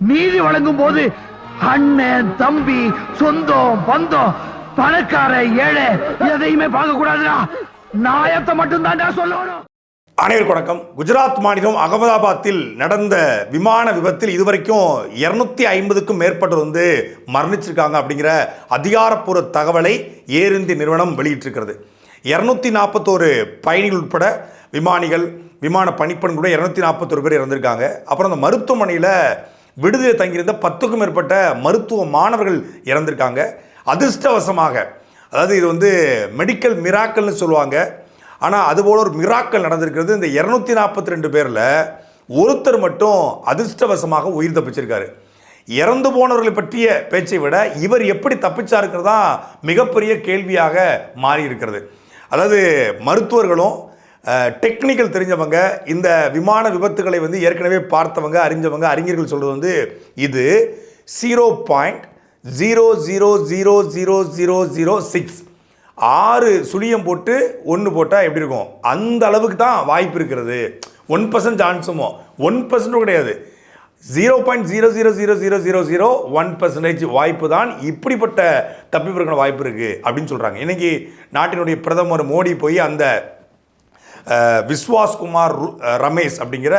நீதி வழங்கும் போது அண்ணன் தம்பி சொந்தம் பந்தம் பணக்கார ஏழை எதையுமே பார்க்க கூடாதுடா நாயத்தை மட்டும் சொல்லணும். அனைவருக்கு வணக்கம். குஜராத் மாநிலம் அகமதாபாத்தில் நடந்த விமான விபத்தில் இதுவரைக்கும் இருநூத்தி ஐம்பதுக்கும் மேற்பட்டோர் வந்து மரணிச்சிருக்காங்க அப்படிங்கிற அதிகாரப்பூர்வ தகவலை ஏர் இந்திய நிறுவனம் வெளியிட்டிருக்கிறது. இரநூத்தி நாற்பத்தோரு பயணிகள் உட்பட விமானிகள் விமான பணிப்பெண் கூட இரநூத்தி நாற்பத்தோரு பேர் இறந்திருக்காங்க. அப்புறம் அந்த மருத்துவமனையில் விடுதியில் தங்கியிருந்த பத்துக்கும் மேற்பட்ட மருத்துவ மாணவர்கள் இறந்திருக்காங்க. அதிர்ஷ்டவசமாக. அதாவது இது வந்து மெடிக்கல் மிராக்கல்னு சொல்லுவாங்க. ஆனால் அதுபோல் ஒரு மிராக்கல் நடந்திருக்கிறது. இந்த இரநூத்தி நாற்பத்தி ரெண்டு பேரில் ஒருத்தர் மட்டும் அதிர்ஷ்டவசமாக உயிர் தப்பிச்சிருக்காரு. இறந்து போனவர்களை பற்றிய பேச்சை விட இவர் எப்படி தப்பிச்சாருங்கிறது மிகப்பெரிய கேள்வியாக மாறி இருக்கிறது அதாவது மருத்துவர்களும் டெக்னிக்கல் தெரிஞ்சவங்க இந்த விமான விபத்துகளை வந்து ஏற்கனவே பார்த்தவங்க அறிஞ்சவங்க அறிஞர்கள் சொல்கிறது வந்து இது. Zero point zero zero zero zero zero zero six ஆறு சுழியம் போட்டு ஒன்று போட்டால் எப்படி இருக்கும்? அந்த அளவுக்கு தான் வாய்ப்பு இருக்கிறது. ஒன் பர்சன்ட் சான்ஸுமோ ஒன் பர்சன்ட்டும் கிடையாது. Zero point zero zero zero zero zero zero one percentage வாய்ப்பு தான். இப்படிப்பட்ட தப்பிப்பிருக்கிற வாய்ப்பு இருக்குது அப்படின்னு சொல்கிறாங்க இன்றைக்கி நாட்டினுடைய பிரதமர் மோடி போய் அந்த விஸ்வாஸ்குமார் ரமேஷ் அப்படிங்கிற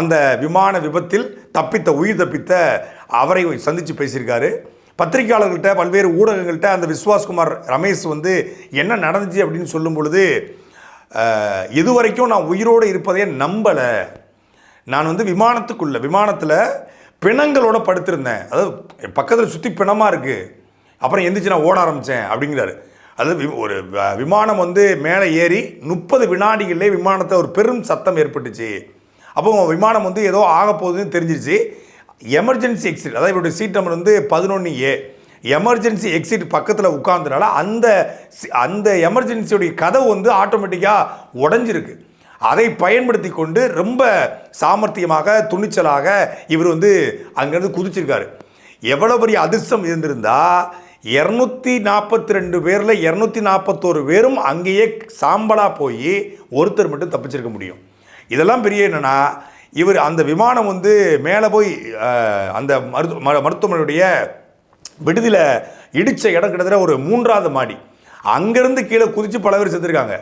அந்த விமான விபத்தில் தப்பித்த உயிர் தப்பித்த அவரை சந்தித்து பேசியிருக்காரு. பத்திரிகையாளர்கள்ட்ட பல்வேறு ஊடகங்கள்கிட்ட அந்த விஸ்வாஸ்குமார் ரமேஷ் வந்து என்ன நடந்துச்சு அப்படின்னு சொல்லும் பொழுது இதுவரைக்கும் நான் உயிரோடு இருப்பதையே நம்பலை. நான் வந்து விமானத்துக்குள்ள விமானத்தில் பிணங்களோட படுத்திருந்தேன். அதாவது பக்கத்தில் சுற்றி பிணமாக இருக்குது அப்புறம் எந்திரிச்சு நான் ஓட ஆரம்பித்தேன் அப்படிங்கிறாரு. அதாவது வி- ஒரு விமானம் வந்து மேலே ஏறி முப்பது வினாடிகளிலே விமானத்தை ஒரு பெரும் சத்தம் ஏற்பட்டுச்சு. அப்போ விமானம் வந்து ஏதோ ஆக போகுதுன்னு தெரிஞ்சிருச்சு. எமர்ஜென்சி எக்ஸிட் அதாவது இவருடைய சீட் நம்பர் வந்து பதினொன்று ஏ. எமர்ஜென்சி எக்ஸிட் பக்கத்தில் உட்கார்ந்தனால அந்த அந்த எமர்ஜென்சியுடைய கதவு வந்து ஆட்டோமேட்டிக்காக உடஞ்சிருக்கு. அதை பயன்படுத்தி கொண்டு ரொம்ப சாமர்த்தியமாக துணிச்சலாக இவர் வந்து அங்கேருந்து குதிச்சிருக்காரு. எவ்வளோ பெரிய அதிர்ஷ்டம் இருந்திருந்தால் இரநூத்தி நாற்பத்தி ரெண்டு பேரில் இரநூத்தி நாற்பத்தோரு பேரும் அங்கேயே சாம்பலாக போய் ஒருத்தர் மட்டும் தப்பிச்சிருக்க முடியும். இதெல்லாம் பெரிய என்னென்னா இவர் அந்த விமானம் வந்து மேலே போய் அந்த மருத்துவ ம- மருத்துவமனையுடைய விடுதியில் இடித்த இடம் கிட்டத்தட்ட ஒரு மூன்றாவது மாடி. அங்கேருந்து கீழே குதித்து பல பேர் செத்துருக்காங்க.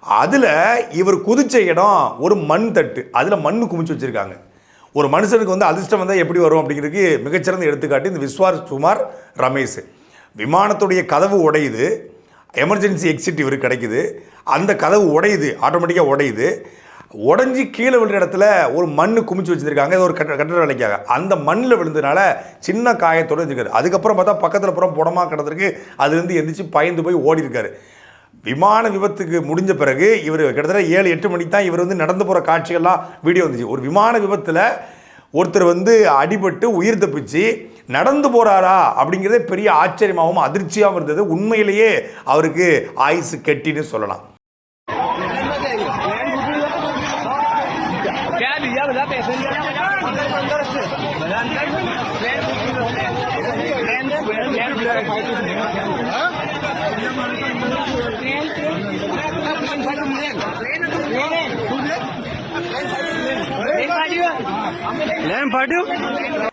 அதில் இவர் குதித்த இடம் ஒரு மண் தட்டு. அதில் மண் குமிச்சு வச்சுருக்காங்க. ஒரு மனுஷனுக்கு வந்து அதிர்ஷ்டம் வந்தால் எப்படி வரும் அப்படிங்கிறதுக்கு மிகச்சிறந்த எடுத்துக்காட்டு இந்த விஸ்வாஸ் குமார் ரமேஷ். விமானத்துடைய கதவு உடையுது. எமர்ஜென்சி எக்ஸிட் இவர் கிடைக்குது. அந்த கதவு உடையுது. ஆட்டோமேட்டிக்காக உடையுது. உடஞ்சி கீழே விழுற இடத்துல ஒரு மண் குமிச்சு வச்சிருக்காங்க. இது ஒரு கட்ட கட்டட வேலைக்காக. அந்த மண்ணில் விழுந்ததுனால சின்ன காயத்தோடு இருக்காரு அதுக்கப்புறம் பார்த்தா பக்கத்தில் புறம் புடமா கிடந்திருக்கு. அதுலேருந்து எந்திரிச்சு பயந்து போய் ஓடி இருக்காரு. விமான விபத்துக்கு முடிஞ்ச பிறகு இவர் கிட்டத்தட்ட ஏழு எட்டு மணிக்கு தான் இவர் வந்து நடந்து போகிற காட்சிகள்லாம் வீடியோ வந்துச்சு. ஒரு விமான விபத்தில் ஒருத்தர் வந்து அடிபட்டு உயிர் தப்பிச்சு நடந்து போறாரா அப்படிங்கிறதே பெரிய ஆச்சரியமாகவும் அதிர்ச்சியாகவும் இருந்தது உண்மையிலேயே அவருக்கு ஆயுசு கெட்டின்னு சொல்லலாம் क्या भैया बता पैसे अंदर से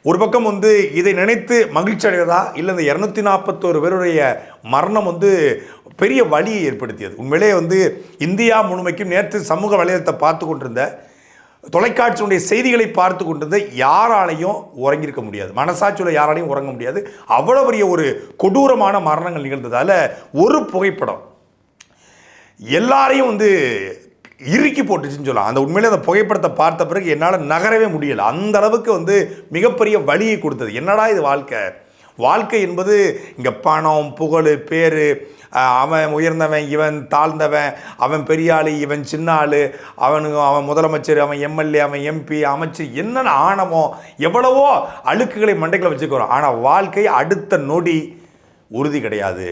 ஒரு பக்கம் வந்து இதை நினைத்து மகிழ்ச்சி அடைவதா இல்லை இந்த இரநூத்தி நாற்பத்தோரு பேருடைய மரணம் வந்து பெரிய வலியை ஏற்படுத்தியது. உண்மையிலே வந்து இந்தியா முழுமைக்கும் நேற்று சமூக வலைதளத்தை பார்த்து கொண்டிருந்த தொலைக்காட்சியினுடைய செய்திகளை பார்த்து கொண்டிருந்த யாராலையும் உறங்கியிருக்க முடியாது. மனசாட்சியில் யாராலையும் உறங்க முடியாது. அவ்வளோ பெரிய ஒரு கொடூரமான மரணங்கள் நிகழ்ந்ததால் ஒரு புகைப்படம். எல்லாரையும் வந்து இறுக்கி போட்டுச்சுன்னு சொல்லலாம். அந்த உண்மையிலே அந்த புகைப்படத்தை பார்த்த பிறகு என்னால் நகரவே முடியலை. அந்த அளவுக்கு வந்து மிகப்பெரிய வழியை கொடுத்தது. என்னடா இது வாழ்க்கை? வாழ்க்கை என்பது இங்கே பணம் புகழ் பேர் அவன் உயர்ந்தவன் இவன் தாழ்ந்தவன் அவன் பெரியாளு இவன் சின்ன ஆளு அவனுக்கு அவன் முதலமைச்சர் அவன் எம்எல்ஏ அவன் எம்பி அமைச்சர் என்னென்ன ஆணவம் எவ்வளவோ அழுக்குகளை மண்டைக்குள்ள வச்சுக்கிறோம். ஆனால் வாழ்க்கை அடுத்த நொடி உறுதி கிடையாது.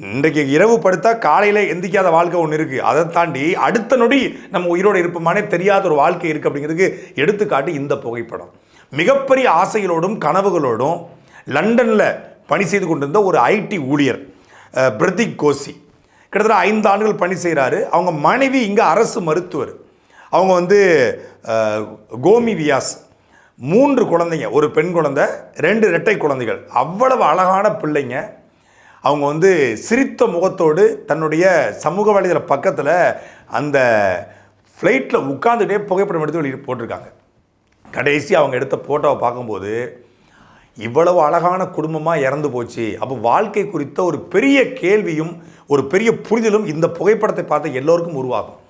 இன்றைக்கு இரவு படுத்தா காலையில் எந்திக்காத வாழ்க்கை ஒன்று இருக்குது அதை தாண்டி அடுத்த நொடி நம்ம உயிரோடு இருப்போமானே தெரியாத ஒரு வாழ்க்கை இருக்குது அப்படிங்கிறதுக்கு எடுத்துக்காட்டு இந்த புகைப்படம். மிகப்பெரிய ஆசைகளோடும் கனவுகளோடும் லண்டனில் பணி செய்து கொண்டிருந்த ஒரு ஐடி ஊழியர் பிரதிக் கோசி. கிட்டத்தட்ட ஐந்து ஆண்டுகள் பணி செய்கிறாரு அவங்க மனைவி இங்கே அரசு மருத்துவர். அவங்க வந்து கோமி வியாஸ். மூன்று குழந்தைங்க ஒரு பெண் குழந்தை ரெண்டு இரட்டை குழந்தைகள். அவ்வளவு அழகான பிள்ளைங்க. அவங்க வந்து சிரித்த முகத்தோடு தன்னுடைய சமூக வலைதள பக்கத்தில் அந்த ஃப்ளைட்டில் உட்காந்துட்டே புகைப்படம் எடுத்து வெளியே போட்டிருக்காங்க. கடைசி அவங்க எடுத்த ஃபோட்டோவை பார்க்கும்போது இவ்வளவு அழகான குடும்பமாக இறந்து போச்சு. அப்போ வாழ்க்கை குறித்த ஒரு பெரிய கேள்வியும் ஒரு பெரிய புரிதலும் இந்த புகைப்படத்தை பார்த்த எல்லோருக்கும் உருவாகும்.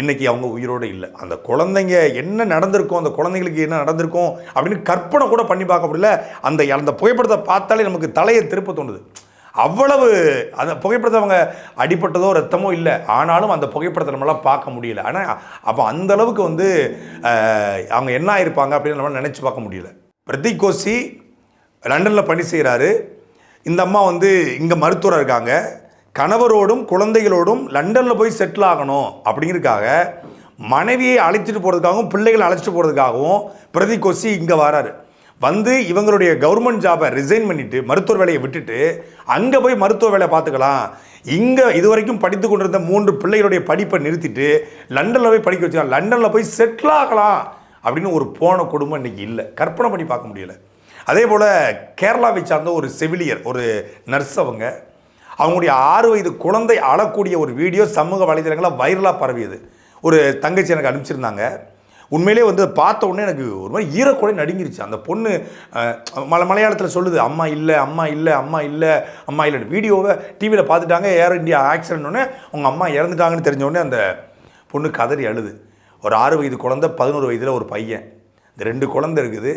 இன்றைக்கி அவங்க உயிரோடு இல்லை. அந்த குழந்தைங்க என்ன நடந்திருக்கும் அந்த குழந்தைங்களுக்கு என்ன நடந்திருக்கும் அப்படின்னு கற்பனை கூட பண்ணி பார்க்க முடியல. அந்த அந்த புகைப்படத்தை பார்த்தாலே நமக்கு தலையை திருப்ப தோணுது. அவ்வளவு அந்த புகைப்படத்தை அவங்க அடிப்பட்டதோ ரத்தமோ இல்லை. ஆனாலும் அந்த புகைப்படத்தை நம்மளால் பார்க்க முடியல. ஆனால் அப்போ அந்த அளவுக்கு வந்து அவங்க என்ன ஆயிருப்பாங்க அப்படின்னு நம்மளால் நினச்சி பார்க்க முடியல. பிரதீக் கோஷி லண்டனில் பணி செய்கிறாரு இந்த அம்மா வந்து இங்கே மருத்துவராக இருக்காங்க. கணவரோடும் குழந்தைகளோடும் லண்டனில் போய் செட்டில் ஆகணும் அப்படிங்கிறதுக்காக மனைவியை அழைச்சிட்டு போகிறதுக்காகவும் பிள்ளைகளை அழைச்சிட்டு போகிறதுக்காகவும் பிரதீக் கோசி இங்கே வராரு. வந்து இவங்களுடைய கவர்மெண்ட் ஜாபை ரிசைன் பண்ணிட்டு மருத்துவ வேலையை விட்டுட்டு அங்கே போய் மருத்துவ வேலையை பார்த்துக்கலாம். இங்கே இதுவரைக்கும் படித்து கொண்டிருந்த மூன்று பிள்ளைகளுடைய படிப்பை நிறுத்திட்டு லண்டனில் போய் படிக்க வச்சுக்கலாம். லண்டனில் போய் செட்டில் ஆகலாம் அப்படின்னு ஒரு போன குடும்பம் இன்றைக்கி இல்லை. கற்பனை பண்ணி பார்க்க முடியல. அதே போல் கேரளாவை சார்ந்த ஒரு செவிலியர் ஒரு நர்ஸ் அவங்க அவங்களுடைய ஆறு வயது குழந்தை அழக்கூடிய ஒரு வீடியோ சமூக வலைதளங்களில் வைரலாக பரவியது. ஒரு தங்கச்சி எனக்கு அனுப்பிச்சிருந்தாங்க. உண்மையிலே வந்து பார்த்த உடனே எனக்கு ஒரு மாதிரி ஈரக்குறை நடுங்கிருச்சு. அந்த பொண்ணு மல மலையாளத்தில் சொல்லுது அம்மா இல்லை அம்மா இல்லை அம்மா இல்லை அம்மா இல்லை வீடியோவை டிவியில் பார்த்துட்டாங்க ஏர் இந்தியா ஆக்சிடென்ட் உடனே உங்கள் அம்மா இறந்துட்டாங்கன்னு தெரிஞ்சோடனே அந்த பொண்ணு கதறி அழுது. ஒரு ஆறு வயது குழந்தை பதினோரு வயதில் ஒரு பையன். இந்த ரெண்டு குழந்தை இருக்குது.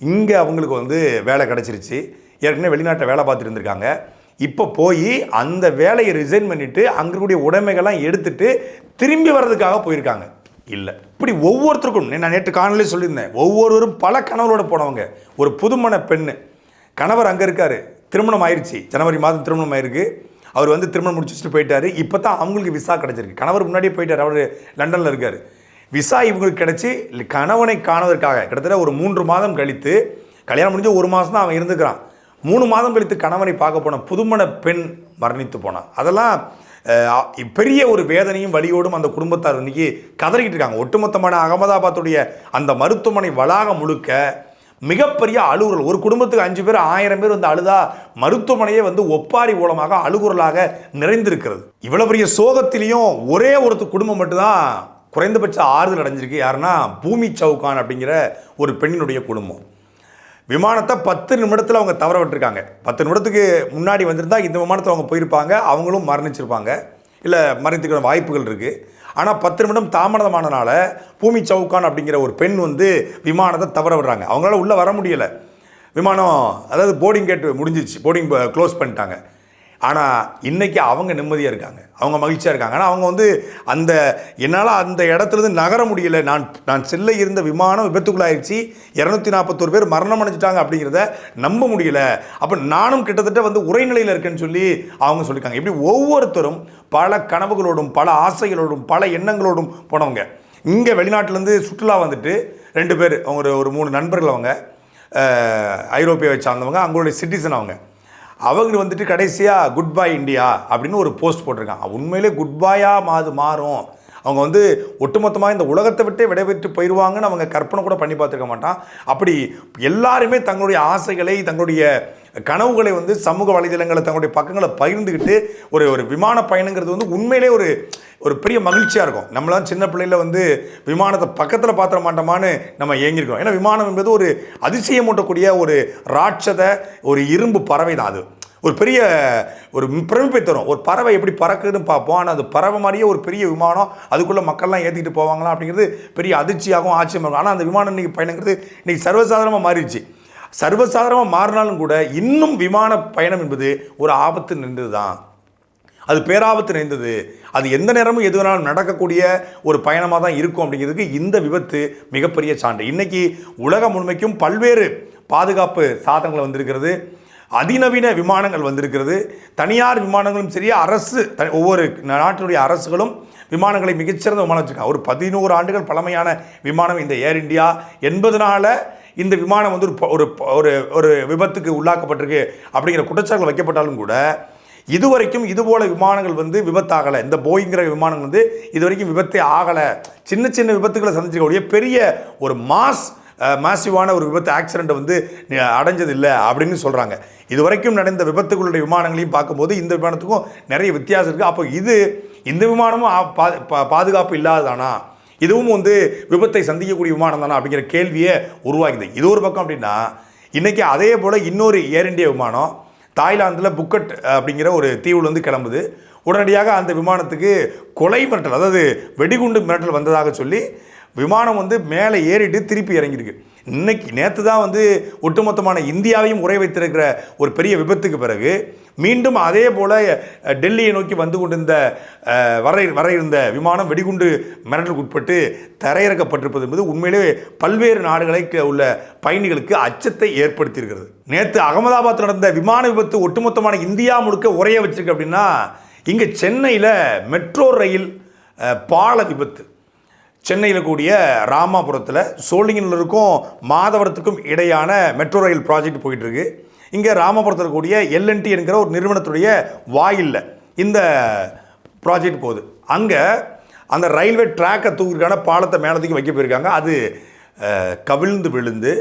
இங்கே அவங்களுக்கு வந்து வேலை கிடச்சிருச்சு. ஏற்கனவே வெளிநாட்டை வேலை பார்த்துட்டு இருந்திருக்காங்க. இப்போ போய் அந்த வேலையை ரிசைன் பண்ணிவிட்டு அங்கே இருக்கக்கூடிய உடைமைகள்லாம் எடுத்துகிட்டு திரும்பி வர்றதுக்காக போயிருக்காங்க. இல்லை. இப்படி ஒவ்வொருத்தருக்கும் நான் நேற்று காணொலி சொல்லியிருந்தேன் ஒவ்வொருவரும் பல கணவரோடு போனவங்க. ஒரு புதுமண பெண்ணு. கணவர் அங்கே இருக்கார். திருமணம் ஆயிடுச்சு ஜனவரி மாதம் திருமணம் ஆயிருக்கு. அவர் வந்து திருமணம் முடிச்சு வச்சுட்டு போயிட்டாரு. இப்போ தான் அவங்களுக்கு விசா கிடச்சிருக்கு. கணவர் முன்னாடியே போயிட்டார். அவர் லண்டனில் இருக்கார். விசா இவங்களுக்கு கிடச்சி கணவனை காணவதற்காக கிட்டத்தட்ட ஒரு மூன்று மாதம் கழித்து கல்யாணம் முடிஞ்சு ஒரு மாதம் தான் அவன் இருந்துக்கிறான். மூணு மாதம் கழித்து கணவனை பார்க்க போன புதுமண பெண் மரணித்து போனான். அதெல்லாம் பெரிய ஒரு வேதனையும் வலியோடும் அந்த குடும்பத்தார் இன்னைக்கு கதறிக்கிட்டு இருக்காங்க. ஒட்டுமொத்தமான அகமதாபாத்துடைய அந்த மருத்துவமனை வளாகம் முழுக்க மிகப்பெரிய அழுகுறல். ஒரு குடும்பத்துக்கு அஞ்சு பேர் ஆயிரம் பேர் வந்து அழுதா மருத்துவமனையே வந்து ஒப்பாரி மூலமாக அழுகுறலாக நிறைந்திருக்கிறது. இவ்வளவு பெரிய சோகத்திலையும் ஒரே ஒருத்த குடும்பம் மட்டும்தான் குறைந்தபட்ச ஆறுதல் அடைஞ்சிருக்கு. யாருன்னா பூமி சவுகான் அப்படிங்கிற ஒரு பெண்ணினுடைய குடும்பம். விமானத்தை பத்து நிமிடத்தில் அவங்க தவற விட்டுருக்காங்க. பத்து நிமிடத்துக்கு முன்னாடி வந்திருந்தா இந்த விமானத்தில் அவங்க போயிருப்பாங்க அவங்களும் மரணிச்சிருப்பாங்க. இல்லை மரணித்துக்கிற வாய்ப்புகள் இருக்குது ஆனால் பத்து நிமிடம் தாமதமானனால பூமி சவுகான் அப்படிங்கிற ஒரு பெண் வந்து விமானத்தை தவற விடுறாங்க. அவங்களால உள்ளே வர முடியலை. விமானம் அதாவது போர்டிங் கேட் முடிஞ்சிச்சு போர்டிங் க்ளோஸ் பண்ணிட்டாங்க. ஆனால் இன்றைக்கி அவங்க நிம்மதியாக இருக்காங்க. அவங்க மகிழ்ச்சியாக இருக்காங்க. ஆனால் அவங்க வந்து அந்த என்னால் அந்த இடத்துலேருந்து நகர முடியல. நான் நான் செல்ல இருந்த விமானம் விபத்துக்குள்ளாயிருச்சு. இரநூத்தி நாற்பத்தோரு பேர் மரணம் அடைஞ்சிட்டாங்க அப்படிங்கிறத நம்ப முடியல. அப்போ நானும் கிட்டத்தட்ட வந்து உரைநிலையில் இருக்கேன்னு சொல்லி அவங்க சொல்லியிருக்காங்க. இப்படி ஒவ்வொருத்தரும் பல கனவுகளோடும் பல ஆசைகளோடும் பல எண்ணங்களோடும் போனவங்க. இங்கே வெளிநாட்டிலேருந்து சுற்றுலா வந்துட்டு ரெண்டு பேர் அவங்க ஒரு ஒரு மூணு நண்பர்கள் அவங்க. ஐரோப்பியாவை சார்ந்தவங்க அவங்களுடைய சிட்டிசன் அவங்க. அவங்க வந்துட்டு கடைசியாக குட் பை இந்தியா அப்படின்னு ஒரு போஸ்ட் போட்டிருக்காங்க. உண்மையிலே குட் பாயாக மாது மாறும். அவங்க வந்து ஒட்டுமொத்தமாக இந்த உலகத்தை விட்டே விடைபெற்று போயிடுவாங்கன்னு அவங்க கற்பனை கூட பண்ணி பார்த்துருக்க மாட்டான். அப்படி எல்லாருமே தங்களுடைய ஆசைகளை தங்களுடைய கனவுகளை வந்து சமூக வலைதளங்களை தங்களுடைய பக்கங்களை பகிர்ந்துக்கிட்டு ஒரு ஒரு விமான பயணங்கிறது வந்து உண்மையிலே ஒரு ஒரு பெரிய மகிழ்ச்சியாக இருக்கும். நம்மளாம் சின்ன பிள்ளையில வந்து விமானத்தை பக்கத்தில் பார்த்துட மாட்டோமான்னு நம்ம ஏங்கியிருக்கோம். ஏன்னா விமானம் என்பது ஒரு அதிசயமூட்டக்கூடிய ஒரு ராட்சத ஒரு இரும்பு பறவை தான் அது. ஒரு பெரிய ஒரு பிரமிப்பை தரும். ஒரு பறவை எப்படி பறக்குதுன்னு பார்ப்போம். ஆனால் அது பறவை மாதிரியே ஒரு பெரிய விமானம் அதுக்குள்ளே மக்கள்லாம் ஏற்றிக்கிட்டு போவாங்களா அப்படிங்கிறது பெரிய அதிர்ச்சியாகவும் ஆச்சரியமாக இருக்கும். ஆனால் அந்த விமானம் இன்னைக்கு பயணங்கிறது இன்றைக்கி சர்வசாதாரணமாக மாறிடுச்சு. சர்வசாதாரணமாக மாறினாலும் கூட இன்னும் விமான பயணம் என்பது ஒரு ஆபத்து நின்றது தான் அது பேராபத்து நிறைந்தது. அது எந்த நேரமும் எது வேணாலும் நடக்கக்கூடிய ஒரு பயணமாக தான் இருக்கும் அப்படிங்கிறதுக்கு இந்த விபத்து மிகப்பெரிய சான்று. இன்றைக்கி உலகம் முழுமைக்கும் பல்வேறு பாதுகாப்பு சாதனங்கள் வந்திருக்கிறது. அதிநவீன விமானங்கள் வந்திருக்கிறது. தனியார் விமானங்களும் சரி அரசு த- ஒவ்வொரு நாட்டினுடைய அரசுகளும் விமானங்களை மிகச்சிறந்த விமானம் வச்சுருக்காங்க. ஒரு பதினோரு ஆண்டுகள் பழமையான விமானம் இந்த ஏர் இந்தியா. என்பதனால இந்த விமானம் வந்து ஒரு ஒரு ஒரு விபத்துக்கு உள்ளாக்கப்பட்டிருக்கு அப்படிங்கிற குற்றச்சாட்டுகள் வைக்கப்பட்டாலும் கூட இதுவரைக்கும் இதுபோல விமானங்கள் வந்து விபத்தாகலை. இந்த போயிங்கிற விமானங்கள் வந்து இதுவரைக்கும் விபத்தே ஆகலை. சின்ன சின்ன விபத்துக்களை சந்திச்சிருக்கக்கூடிய பெரிய ஒரு மாஸ் மாசிவான ஒரு விபத்து ஆக்சிடென்ட் வந்து அடைஞ்சதில்லை அப்படின்னு சொல்கிறாங்க இதுவரைக்கும் நடந்த விபத்துகளுடைய விமானங்களையும் பார்க்கும்போது இந்த விமானத்துக்கும் நிறைய வித்தியாசம் இருக்குது அப்போ இது இந்த விமானமும் பா- பாதுகாப்பு இல்லாததானா? இதுவும் வந்து விபத்தை சந்திக்கக்கூடிய விமானம் தானா அப்படிங்கிற கேள்வியை உருவாக்குது இது ஒரு பக்கம் அப்படின்னா இன்றைக்கி அதே போல் இன்னொரு ஏர் இண்டியா விமானம் தாய்லாந்தில் புக்கட் அப்படிங்கிற ஒரு தீவுலேருந்து கிளம்புது. உடனடியாக அந்த விமானத்துக்கு கொலை மிரட்டல் அதாவது வெடிகுண்டு மிரட்டல் வந்ததாக சொல்லி விமானம் வந்து மேலே ஏறிட்டு திருப்பி இறங்கியிருக்கு. இன்னைக்கு நேற்று தான் வந்து ஒட்டுமொத்தமான இந்தியாவையும் உரை வைத்திருக்கிற ஒரு பெரிய விபத்துக்கு பிறகு மீண்டும் அதே போல் டெல்லியை நோக்கி வந்து கொண்டிருந்த வர வர இருந்த விமானம் வெடிகுண்டு மிரட்டலுக்கு உட்பட்டு தரையிறக்கப்பட்டிருப்பது என்பது உண்மையிலே பல்வேறு நாடுகளை உள்ள பயணிகளுக்கு அச்சத்தை ஏற்படுத்தியிருக்கிறது. நேற்று அகமதாபாத் நடந்த விமான விபத்து ஒட்டுமொத்தமான இந்தியா முழுக்க உரைய வச்சிருக்கு அப்படின்னா இங்கே சென்னையில் மெட்ரோ ரயில் பால விபத்து. சென்னையில் கூடிய ராமாபுரத்தில் சோழிங்கனருக்கும் மாதவரத்துக்கும் இடையான மெட்ரோ ரயில் ப்ராஜெக்ட் போயிட்டுருக்கு இங்கே ராமபுரத்தில் கூடிய எல்என்டி என்கிற ஒரு நிறுவனத்துடைய வாயிலில் இந்த ப்ராஜெக்ட் போகுது. அங்கே அந்த ரயில்வே ட்ராக்கை தூக்கிறதுக்கான பாலத்தை மேலே தூக்கி வைக்க போயிருக்காங்க. அது கவிழ்ந்து விழுந்து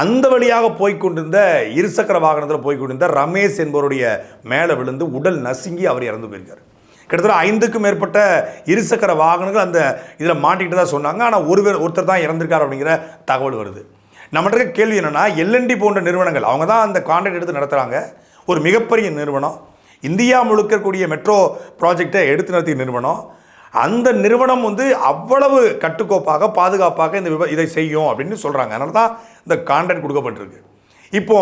அந்த வழியாக போய்கொண்டிருந்த இருசக்கர வாகனத்தில் போய்கொண்டிருந்த ரமேஷ் என்பவருடைய மேலே விழுந்து உடல் நசுங்கி அவர் இறந்து போயிருக்கார். கிட்டத்தட்ட ஐந்துக்கும் மேற்பட்ட இருசக்கர வாகனங்கள் அந்த இதில் மாட்டிக்கிட்டு தான் சொன்னாங்க. ஆனால் ஒருவர் ஒருத்தர் தான் இறந்திருக்கார் அப்படிங்கிற தகவல் வருது. நம்மகிட்ட இருக்க கேள்வி என்னென்னா எல்என்டி போன்ற நிறுவனங்கள் அவங்க தான் அந்த கான்ட்ராக்ட் எடுத்து நடத்துகிறாங்க ஒரு மிகப்பெரிய நிறுவனம். இந்தியா முழுக்க மெட்ரோ ப்ராஜெக்டை எடுத்து நடத்திய நிறுவனம். அந்த நிறுவனம் வந்து அவ்வளவு கட்டுக்கோப்பாக பாதுகாப்பாக இந்த விப இதை செய்யும் அப்படின்னு சொல்கிறாங்க அதனால தான் இந்த கான்ட்ராக்ட் கொடுக்கப்பட்டிருக்கு. இப்போ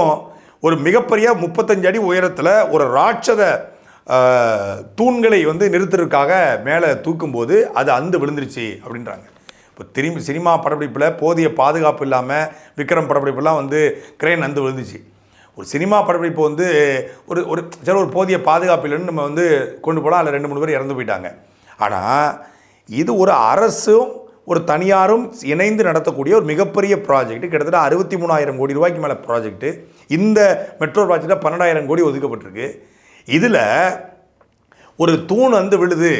ஒரு மிகப்பெரிய முப்பத்தஞ்சு அடி உயரத்தில் ஒரு ராட்சத தூண்களை வந்து நிறுத்துறதுக்காக மேலே தூக்கும்போது அது அந்து விழுந்துருச்சு அப்படின்றாங்க. இப்போ திரும்பி சினிமா படப்பிடிப்பில் போதிய பாதுகாப்பு இல்லாமல் விக்ரம் படப்பிடிப்புலாம் வந்து கிரேன் வந்து விழுந்துச்சு. ஒரு சினிமா படப்பிடிப்பு வந்து ஒரு ஒரு சில ஒரு போதிய பாதுகாப்பு இல்லைன்னு நம்ம வந்து கொண்டு போகலாம் அதில் ரெண்டு மூணு பேர் இறந்து போயிட்டாங்க. ஆனால் இது ஒரு அரசும் ஒரு தனியாரும் இணைந்து நடத்தக்கூடிய ஒரு மிகப்பெரிய ப்ராஜெக்ட் கிட்டத்தட்ட அறுபத்தி மூணாயிரம் கோடி ரூபாய்க்கு மேலே ப்ராஜெக்ட்டு இந்த மெட்ரோ ப்ராஜெக்டில் பன்னெண்டாயிரம் கோடி ஒதுக்கப்பட்டிருக்கு. இதில் ஒரு தூண் வந்து விழுது.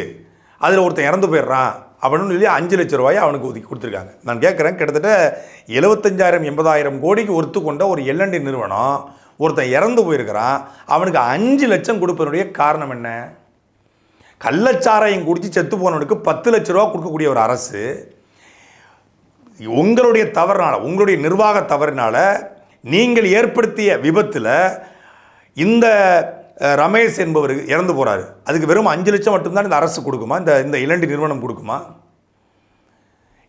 அதில் ஒருத்தன் இறந்து போயிடுறான். அப்படின்னு சொல்லி அஞ்சு லட்ச ரூபாயை அவனுக்கு ஒதுக்கி கொடுத்துருக்காங்க. நான் கேட்குறேன் கிட்டத்தட்ட எழுபத்தஞ்சாயிரம் எண்பதாயிரம் கோடிக்கு ஒருத்து கொண்ட ஒரு எல்என்டி நிறுவனம் ஒருத்தன் இறந்து போயிருக்கிறான் அவனுக்கு அஞ்சு லட்சம் கொடுப்பதனுடைய காரணம் என்ன? கள்ளச்சாராயம் குடித்து செத்து போனவனுக்கு பத்து லட்ச ரூபா கொடுக்கக்கூடிய ஒரு அரசு உங்களுடைய தவறுனால் உங்களுடைய நிர்வாக தவறினால் நீங்கள் ஏற்படுத்திய விபத்தில் இந்த ரமேஷ் என்பவர் இறந்து போகிறாரு அதுக்கு வெறும் அஞ்சு லட்சம் மட்டும்தான் இந்த அரசு கொடுக்குமா? இந்த இந்த இலண்டி நிறுவனம் கொடுக்குமா?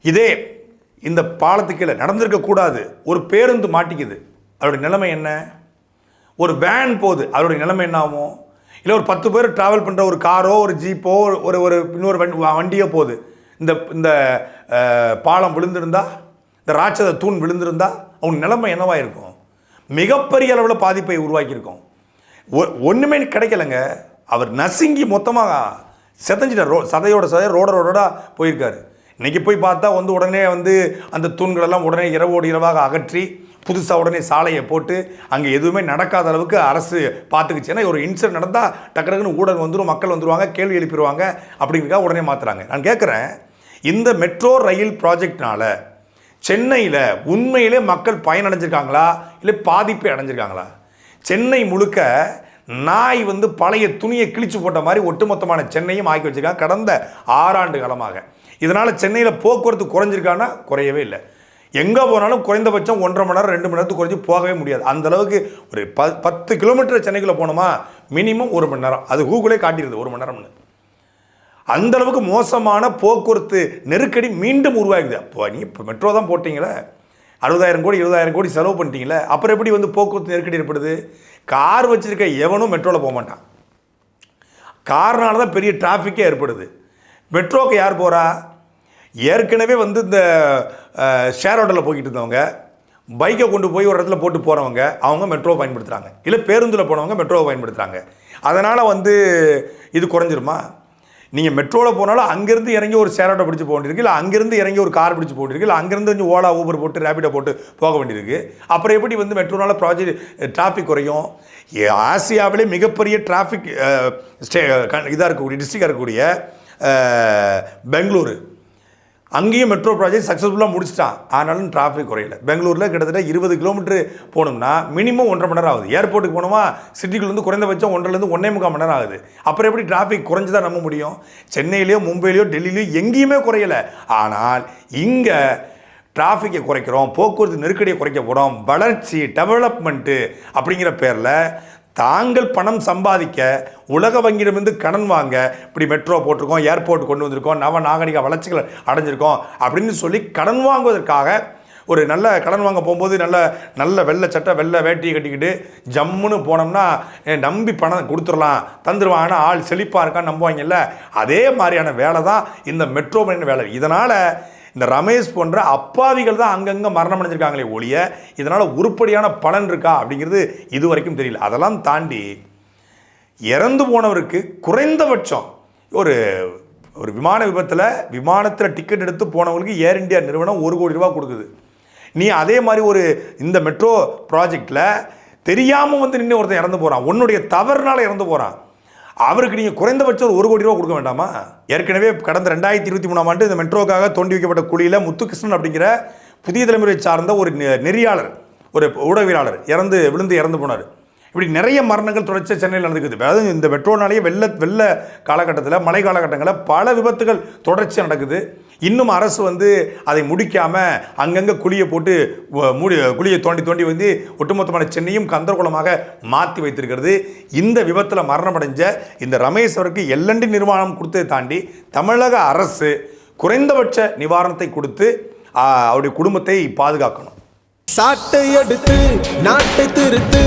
இதே இந்த பாலத்துக்கீழே நடந்திருக்கக்கூடாது ஒரு பேருந்து மாட்டிக்குது. அதோடைய நிலைமை என்ன? ஒரு வேன் போகுது. அதோடைய நிலைமை என்ன ஆகும் இல்லை ஒரு பத்து பேர் ட்ராவல் பண்ணுற ஒரு காரோ ஒரு ஜீப்போ ஒரு- ஒரு இன்னொரு வண்டி வண்டியோ போகுது. இந்த இந்த பாலம் விழுந்திருந்தா இந்த ராட்சத தூண் விழுந்திருந்தா அவங்க நிலைமை என்னவாக இருக்கும்? மிகப்பெரிய அளவில் பாதிப்பை உருவாக்கியிருக்கோம். ஒ- ஒண்ணுமே கிடைக்கலங்க. அவர் நசுங்கி மொத்தமாக செதஞ்சிட்டார். ரோ சதையோட சதை ரோட ரோடோட போயிருக்காரு. இன்றைக்கி போய் பார்த்தா வந்து உடனே வந்து அந்த தூண்களெல்லாம் உடனே இரவோடு இரவாக அகற்றி புதுசாக உடனே சாலையை போட்டு அங்கே எதுவுமே நடக்காத அளவுக்கு அரசு பார்த்துக்குச்சு. ஏன்னா ஒரு இன்சிடென்ட் நடந்தால் டக்குன்னு ஊடகம் வந்துடும் மக்கள் வந்துருவாங்க கேள்வி எழுப்பிடுவாங்க அப்படிங்கிறக்காக உடனே மாற்றுறாங்க நான் கேட்குறேன் இந்த மெட்ரோ ரயில் ப்ராஜெக்ட்னால சென்னையில் உண்மையிலே மக்கள் பயனடைஞ்சிருக்காங்களா? இல்லை பாதிப்பை அடைஞ்சிருக்காங்களா? சென்னை முழுக்க நாய் வந்து பழைய துணியை கிழிச்சு போட்ட மாதிரி ஒட்டுமொத்தமான சென்னையும் ஆக்கி வச்சுருக்காங்க. கடந்த ஆறாண்டு காலமாக. இதனால் சென்னையில் போக்குவரத்து குறைஞ்சிருக்கான்னா குறையவே இல்லை. எங்கே போனாலும் குறைந்தபட்சம் ஒன்றரை மணி நேரம் ரெண்டு மணி நேரத்துக்கு குறைஞ்சி போகவே முடியாது. அந்தளவுக்கு ஒரு ப பத்து கிலோமீட்டர் சென்னைக்குள்ளே போனோமா மினிமம் ஒரு மணி நேரம். அது கூகுளே காட்டிடுது ஒரு மணி நேரம்னு. அந்த அளவுக்கு மோசமான போக்குவரத்து நெருக்கடி மீண்டும் உருவாகுது. அப்போ நீ இப்போ மெட்ரோ தான் போட்டிங்களே. அறுபதாயிரம் கோடி இருபதாயிரம் கோடி செலவு பண்ணிட்டீங்களே அப்புறம் எப்படி வந்து போக்குவரத்து நெருக்கடி ஏற்படுது? கார் வச்சுருக்க எவனும் மெட்ரோவில் போக மாட்டான். காரணால தான் பெரிய டிராஃபிக்கே ஏற்படுது. மெட்ரோக்கு யார் போகிறா ஏற்கனவே வந்து இந்த ஷேர் ஆட்டோவில் போய்கிட்டு இருந்தவங்க பைக்கை கொண்டு போய் ஒரு இடத்துல போட்டு போகிறவங்க அவங்க மெட்ரோ பயன்படுத்துகிறாங்க இல்லை பேருந்தில் போனவங்க மெட்ரோவை பயன்படுத்துகிறாங்க அதனால் வந்து இது குறைஞ்சிருமா? நீங்கள் மெட்ரோவில் போனாலும் அங்கேருந்து இறங்கி ஒரு சேரோட்டை ஆட்டோ பிடிச்சி போக வேண்டியிருக்கு. இல்லை அங்கேருந்து இறங்கி ஒரு கார் பிடிச்சி போக வேண்டியிருக்கு. இல்லை அங்கேருந்து கொஞ்சம் ஓலா ஊபர் போட்டு ரேபிடோ போட்டு போக வேண்டியிருக்கு. அப்புறம் எப்படி வந்து மெட்ரோனால ப்ராஜெக்ட் டிராஃபிக் குறையும்? ஏ- ஆசியாவிலே மிகப்பெரிய டிராஃபிக் ஸ்டே இதாக இருக்கக்கூடிய டிஸ்ட்ரிக்டாக இருக்கக்கூடிய பெங்களூரு. அங்கேயும் மெட்ரோ ப்ராஜெக்ட் சக்ஸஸ்ஃபுல்லாக முடிச்சிட்டான். ஆனாலும் டிராஃபிக் குறையல. பெங்களூரில் கிட்டத்தட்ட இருபது கிலோமீட்டர் போகணும்னா மினிமம் ஒன்றரை மணி நேரம் ஆகுது. ஏர்போர்ட்டுக்கு போனோமா சிட்டிக்குள்ளேருந்து குறைந்தபட்சம் ஒன்றரைலேருந்து ஒன்றே முக்கால் மணி நேரம் ஆகுது. அப்புறம் எப்படி டிராஃபிக் குறைஞ்சு தான் நம்ப முடியும்? சென்னையிலேயோ மும்பையிலையோ டெல்லியிலையோ எங்கேயுமே குறையல. ஆனால் இங்கே டிராஃபிக்கை குறைக்கிறோம். போக்குவரத்து நெருக்கடியை குறைக்க போகிறோம் வளர்ச்சி டெவலப்மெண்ட்டு அப்படிங்கிற பேரில் தாங்கள் பணம் சம்பாதிக்க உலக வங்கியிடமிருந்து கடன் வாங்க இப்படி மெட்ரோ போட்டிருக்கோம் ஏர்போர்ட் கொண்டு வந்திருக்கோம் நவ நாகரிக வளர்ச்சிகள் அடைஞ்சிருக்கோம் அப்படின்னு சொல்லி கடன் வாங்குவதற்காக ஒரு நல்ல கடன் வாங்க போகும்போது நல்ல நல்ல வெள்ளை சட்டை வெள்ளை வேட்டியை கட்டிக்கிட்டு ஜம்முன்னு போனோம்னா நம்பி பணம் கொடுத்துடலாம் தந்துடுவாங்கன்னா ஆள் செழிப்பாக இருக்கான்னு நம்புவாங்கல்ல அதே மாதிரியான வேலை தான் இந்த மெட்ரோ பண்ணின வேலை. இதனால் இந்த ரமேஷ் போன்ற அப்பாவிகள் தான் அங்கங்கே மரணம் அடைஞ்சிருக்காங்களே ஒழிய இதனால் உருப்படியான பலன் இருக்கா அப்படிங்கிறது இது வரைக்கும் தெரியல. அதெல்லாம் தாண்டி இறந்து போனவருக்கு குறைந்தபட்சம் ஒரு ஒரு விமான விபத்தில் விமானத்தில் டிக்கெட் எடுத்து போனவங்களுக்கு ஏர் இந்தியா நிறுவனம் ஒரு கோடி ரூபா கொடுக்குது. நீ அதே மாதிரி ஒரு இந்த மெட்ரோ ப்ராஜெக்டில் தெரியாமல் வந்து நின்று ஒருத்தன் இறந்து போகிறான் உன்னுடைய தவறுனால இறந்து போகிறான் அவருக்கு நீங்கள் குறைந்தபட்சம் ஒரு ஒரு கோடி ரூபா கொடுக்க வேண்டாமா? ஏற்கனவே கடந்த ரெண்டாயிரத்தி இருபத்தி மூணாம் ஆண்டு இந்த மெட்ரோக்காக தோண்டி வைக்கப்பட்ட குழியில் முத்துகிருஷ்ணன் அப்படிங்கிற புதிய தலைமுறை சார்ந்த ஒரு நெ- நெறியாளர் ஒரு ஊடகவியலாளர் இறந்து விழுந்து இறந்து போனார். இப்படி நிறைய மரணங்கள் தொடர்ச்சியாக சென்னையில் நடந்துக்குது அதாவது இந்த மெட்ரோனாலேயே வெள்ள வெள்ள காலகட்டத்தில் மழை காலகட்டங்களில் பல விபத்துகள் தொடர்ச்சி நடக்குது. இன்னும் அரசு வந்து அதை முடிக்காமல் அங்கங்கே குழியை போட்டு மூடி குழியை தோண்டி தோண்டி வந்து ஒட்டுமொத்தமான சென்னையும் கந்தரகுலமாக மாற்றி வைத்திருக்கிறது. இந்த விபத்தில் மரணமடைஞ்ச இந்த ரமேஷ் அவருக்கு எல்லண்டி நிர்வாணம் கொடுத்ததை தாண்டி தமிழக அரசு குறைந்தபட்ச நிவாரணத்தை கொடுத்து அவருடைய குடும்பத்தை பாதுகாக்கணும். சாட்டை எடுத்து நாட்டை திருத்து.